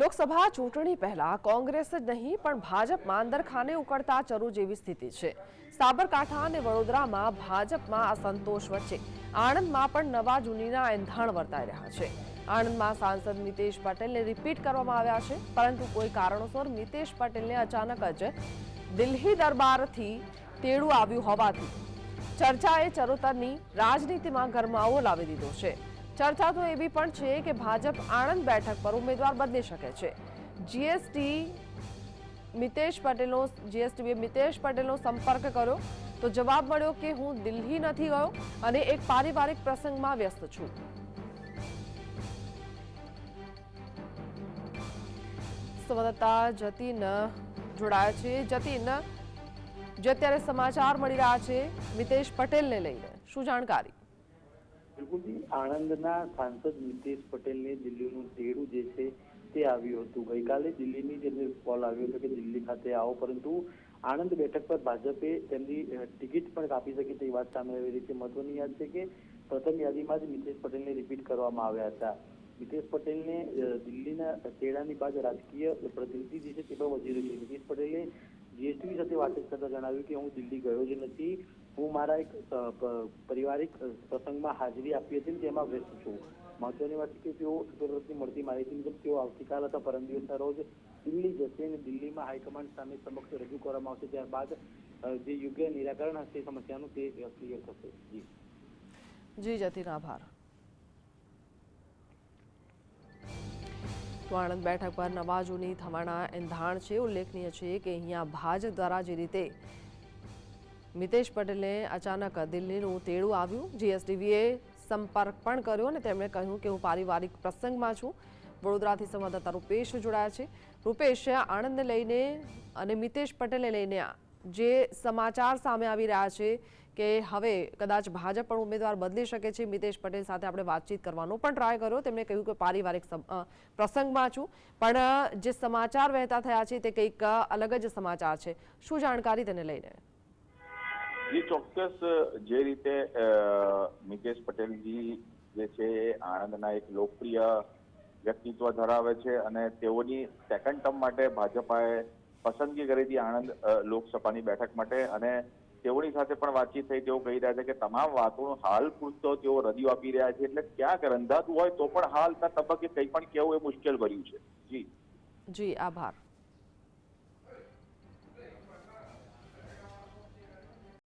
લોકસભા ચૂંટણી પહેલા કોંગ્રેસ જ નહીં, પણ ભાજપમાં અંદરખાને ઉકળતા ચરુ જેવી સ્થિતિ છે. સાબરકાંઠા અને વડોદરામાં ભાજપમાં અસંતોષ વચ્ચે. આણંદમાં પણ નવા જૂનીના એંધાણ વર્તાઈ રહ્યા છે. આણંદમાં સાંસદ મિતેશ પટેલને રિપીટ કરવામાં આવ્યા છે, પરંતુ કોઈ કારણોસર મિતેશ પટેલને અચાનક જ દિલ્હી દરબારથી તેડું આવ્યું હોવાથી. ચર્ચાએ ચરોતરની રાજનીતિમાં ગરમાવો લાવી દીધો છે. ચર્ચા તો એવી પણ છે કે ભાજપ આણંદ બેઠક પર ઉમેદવાર બદલી શકે છે. જીએસટી મિતેશ પટેલનો જીએસટીએ મિતેશ પટેલનો સંપર્ક કર્યો તો જવાબ મળ્યો કે હું દિલ્હી નથી ગયો અને એક પારિવારિક પ્રસંગમાં વ્યસ્ત છું. સંવાદદાતા જતીન જોડાયા છે. જતીન, જે અત્યારે સમાચાર મળી રહ્યા છે, મિતેશ પટેલને લઈને. શું જાણકારી? બિલકુલજી આણંદના સાંસદ નીતિશ પટેલને દિલ્હીનું તેડું જે છે તે આવ્યું હતું. ગઈકાલે દિલ્હીની જેમને કોલ આવ્યો હતો કે દિલ્હી ખાતે આવો, પરંતુ આણંદ બેઠક પર ભાજપે તેમની ટિકિટ પણ કાપી શકે તેવી વાત સામે આવી રહી છે. મહત્વની યાદ છે કે પ્રથમ યાદીમાં જ નીતિશ પટેલને રિપીટ કરવામાં આવ્યા હતા. નીતિશ પટેલને દિલ્હીના તેડાની બાદ રાજકીય પ્રતિનિધિ જે છે તે પણ વધી રહ્યું છે. નીતિશ પટેલે જીએસટી સાથે વાતચીત કરતા જણાવ્યું કે હું દિલ્હી ગયો જ નથી. હું મારા એક પરિવારિક પ્રસંગમાં હાજરી આપી હતી તેમાં વ્યસ્ત છું. મહત્વની વાત છે કે તેઓ સૂત્રોથી મળતી માહિતી મુજબ તેઓ આવતીકાલ અથવા પરમ દિવસના રોજ દિલ્હી જશે અને દિલ્હીમાં હાઈકમાન્ડ સામે સમક્ષ રજૂ કરવામાં આવશે. ત્યારબાદ જે યોગ્ય નિરાકરણ હશે સમસ્યાનું તે ક્લિયર થશે. જી. જી, જતીન, આભાર. તો આણંદ બેઠક પર નવાજોની થવાના એંધાણ છે. ઉલ્લેખનીય છે કે અહીંયા ભાજપ દ્વારા જે રીતે મિતેશ પટેલને અચાનક દિલ્હીનું તેડું આવ્યું જીએસડીવીએ સંપર્ક પણ કર્યો અને તેમણે કહ્યું કે હું પારિવારિક પ્રસંગમાં છું. વડોદરાથી સંવાદદાતા રૂપેશ જોડાયા છે. રૂપેશ, આણંદને લઈને અને મિતેશ પટેલને લઈને જે સમાચાર સામે આવી રહ્યા છે કે હવે કદાચ ભાજપ પણ ઉમેદવાર બદલી શકે છે. મિતેશ પટેલ સાથે આપણે વાતચીત કરવાનો પણ ટ્રાય કર્યો. તેમણે કહ્યું કે પારિવારિક પ્રસંગમાં છું. પણ જે સમાચાર વહેતા થયા છે તે કંઈક અલગ જ સમાચાર છે. શું જાણકારી તેને લઈને? જી, ચોક્કસ જે રીતે મિતેશ પટેલજી જે છે આણંદના એક લોકપ્રિય વ્યક્તિત્વ ધરાવે છે અને તેઓની સેકન્ડ ટર્મ માટે ભાજપાએ પસંદગી કરી હતી આણંદ લોકસભાની બેઠક માટે અને તેઓની સાથે પણ વાતચીત થઈ, તેઓ કહી રહ્યા છે કે તમામ વાતોનો હાલ પૂરતો તેઓ રદિયો આપી રહ્યા છે. એટલે ક્યાંક રંધાતું હોય તો પણ હાલના તબક્કે કંઈ પણ કહેવું એ મુશ્કેલ ભર્યું છે. જી. જી, આભાર.